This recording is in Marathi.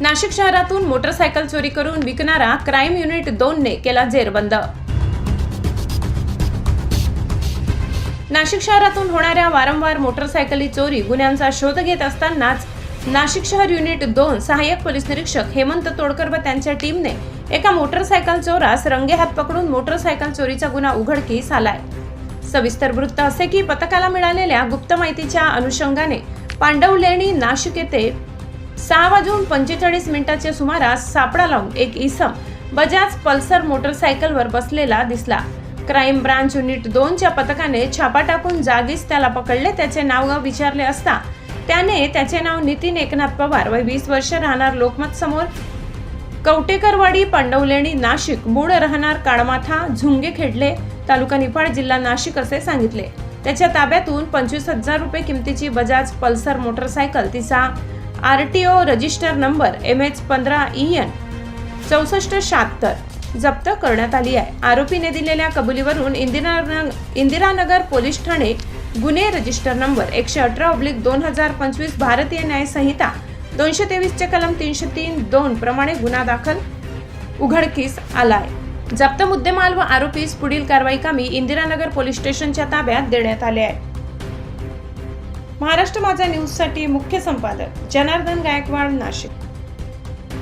नाशिक शहरातून मोटरसायकल चोरी करून विकणारा क्राईम युनिट दोनने केला जेरबंद. नाशिक शहरातून होणाऱ्या वारंवार मोटरसायकली चोरी गुन्ह्यांचा शोध घेत असतानाच नाशिक शहर युनिट दोन सहाय्यक पोलीस निरीक्षक हेमंत तोडकर व त्यांच्या टीमने एका मोटरसायकल चोरास रंगेहात पकडून मोटरसायकल चोरीचा गुन्हा उघडकीस आलाय. सविस्तर वृत्त असे की पथकाला मिळालेल्या गुप्त माहितीच्या अनुषंगाने पांडवलेणी नाशिक येथे सहा वाजून पंचेचाळीस मिनिटाच्या सुमारास सापडा लावून एक इसम बजाज पल्सर मोटरसायकलवर बसलेला दिसला. क्राईम ब्रांच युनिट दोनच्या पथकाने छापा टाकून जागीच त्याला पकडले त्याचे नावगाव विचारले असता त्याने त्याचे नाव नितीन एकनाथ पवार व वीस वर्ष राहणार लोकमत समोर. कवटेकरवाडी पांडवलेणी नाशिक मूळ राहणार काळमाथा झुंगे खेडले तालुका निफाड जिल्हा नाशिक असे सांगितले. त्याच्या ताब्यातून पंचवीस हजार रुपये किमतीची बजाज पल्सर मोटरसायकल तिचा R T O register number M H पंधरा ई एन चौसष्ट शहात्तर जप्त करण्यात आली आहे. आरोपीने दिलेल्या कबुलीवरून इंदिरा इंदिरानगर पोलीस ठाणे गुन्हे रजिस्टर नंबर एकशे अठरा ऑब्लिक दोन हजार पंचवीस भारतीय न्याय संहिता दोनशे तेवीसचे कलम तीनशे तीन दोन प्रमाणे गुन्हा दाखल उघडकीस आलाय. जप्त मुद्देमाल व आरोपीस पुढील कारवाई कामी इंदिरानगर पोलीस स्टेशनच्या ताब्यात देण्यात आले आहे. महाराष्ट्र माझा न्यूजसाठी मुख्य संपादक जनार्दन गायकवाड नाशिक.